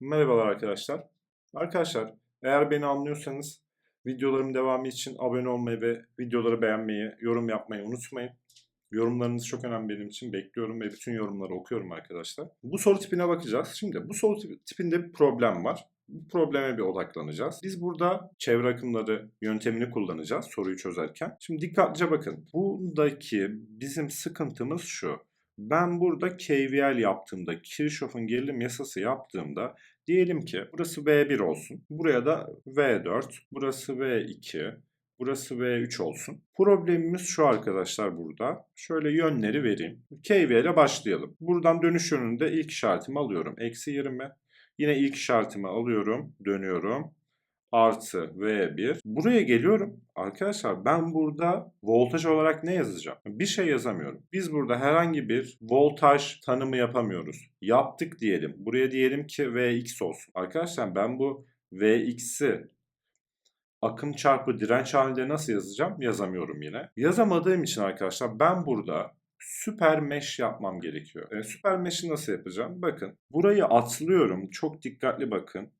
Merhabalar arkadaşlar. Arkadaşlar eğer beni anlıyorsanız videolarım devamı için abone olmayı ve videoları beğenmeyi, yorum yapmayı unutmayın. Yorumlarınız çok önemli benim için. Bekliyorum ve bütün yorumları okuyorum arkadaşlar. Bu soru tipine bakacağız. Şimdi bu soru tipi- tipinde bir problem var. Bu probleme bir odaklanacağız. Biz burada çevre akımları yöntemini kullanacağız soruyu çözerken. Şimdi dikkatlice bakın. Buradaki bizim sıkıntımız şu. Ben burada KVL yaptığımda, Kirchhoff'un gerilim yasası yaptığımda diyelim ki burası V1 olsun. Buraya da V4, burası V2, burası V3 olsun. Problemimiz şu arkadaşlar burada. Şöyle yönleri vereyim. KVL'e başlayalım. Buradan dönüş yönünde ilk işaretimi alıyorum. Eksi 20. Yine ilk işaretimi alıyorum. Dönüyorum artı V1. Buraya geliyorum. Arkadaşlar ben burada voltaj olarak ne yazacağım? Bir şey yazamıyorum. Biz burada herhangi bir voltaj tanımı yapamıyoruz. Yaptık diyelim. Buraya diyelim ki Vx olsun. Arkadaşlar ben bu Vx'i akım çarpı direnç halinde nasıl yazacağım? Yazamıyorum yine. Yazamadığım için arkadaşlar ben burada süper mesh yapmam gerekiyor. E, süper mesh'i nasıl yapacağım? Bakın burayı atlıyorum. Çok dikkatli bakın.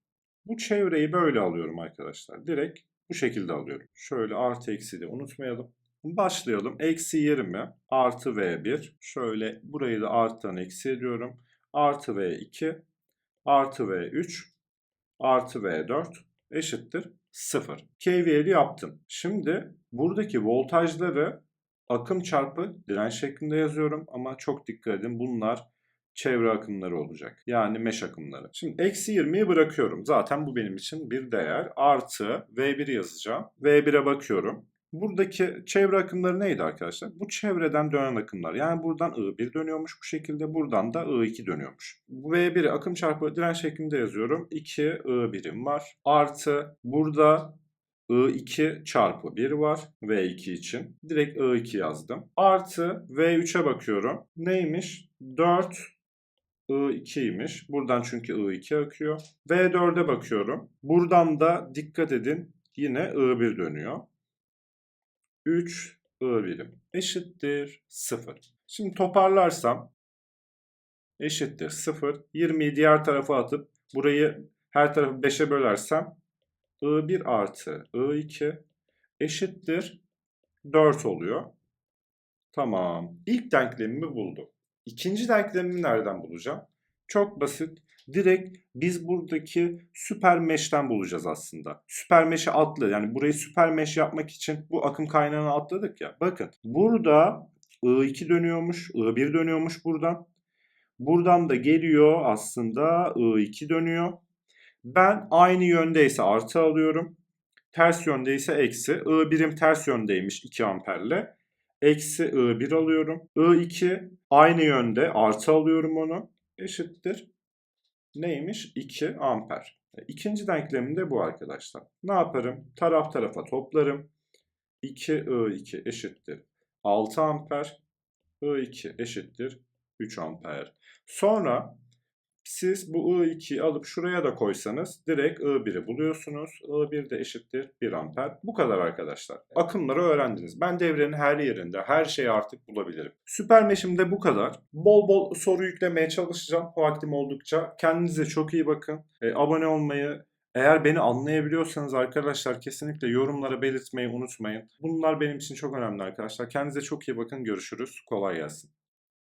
Bu çevreyi böyle alıyorum arkadaşlar. Direkt bu şekilde alıyorum. Şöyle artı eksi de unutmayalım. Başlayalım. Eksi 20 artı V1. Şöyle burayı da arttan eksi ediyorum. Artı V2 artı V3 artı V4 eşittir 0. KVL'i yaptım. Şimdi buradaki voltajları akım çarpı direnç şeklinde yazıyorum ama çok dikkat edin bunlar çevre akımları olacak. Yani mesh akımları. Şimdi eksi 20'yi bırakıyorum. Zaten bu benim için bir değer. Artı V1 yazacağım. V1'e bakıyorum. Buradaki çevre akımları neydi arkadaşlar? Bu çevreden dönen akımlar. Yani buradan I1 dönüyormuş bu şekilde. Buradan da I2 dönüyormuş. Bu V1'i akım çarpı direnç şeklinde yazıyorum. 2 I1'im var. Artı burada I2 çarpı 1 var V2 için. Direkt I2 yazdım. Artı V3'e bakıyorum. Neymiş? 4 I2'ymiş. Buradan çünkü I2 akıyor. V4'e bakıyorum. Buradan da dikkat edin yine I1 dönüyor. 3 I1'im eşittir 0. Şimdi toparlarsam eşittir 0. 20'yi diğer tarafa atıp burayı her tarafı 5'e bölersem I1 artı I2 eşittir 4 oluyor. Tamam. İlk denklemimi buldum. İkinci denklemimi nereden bulacağım? Çok basit. Direkt biz buradaki süper mesh'ten bulacağız aslında. Süper mesh'i atlı. Yani burayı süper mesh yapmak için bu akım kaynağını atladık ya. Bakın burada I2 dönüyormuş, I1 dönüyormuş buradan. Buradan da geliyor aslında I2 dönüyor. Ben aynı yöndeyse artı alıyorum. Ters yöndeyse eksi. I birim ters yöndeymiş 2 amperle. Eksi I1 alıyorum. I2 aynı yönde artı alıyorum onu. Eşittir. Neymiş? 2 amper. E, İkinci denklemim de bu arkadaşlar. Ne yaparım? Taraf tarafa toplarım. 2 I2 eşittir 6 amper. I2 eşittir 3 amper. Sonra siz bu I2'yi alıp şuraya da koysanız direkt I1'i buluyorsunuz. I1 de eşittir 1 amper. Bu kadar arkadaşlar. Akımları öğrendiniz. Ben devrenin her yerinde her şeyi artık bulabilirim. Süper Mesh'imde bu kadar. Bol bol soru yüklemeye çalışacağım vaktim oldukça. Kendinize çok iyi bakın. E, abone olmayı, eğer beni anlayabiliyorsanız arkadaşlar kesinlikle yorumlara belirtmeyi unutmayın. Bunlar benim için çok önemli arkadaşlar. Kendinize çok iyi bakın. Görüşürüz. Kolay gelsin.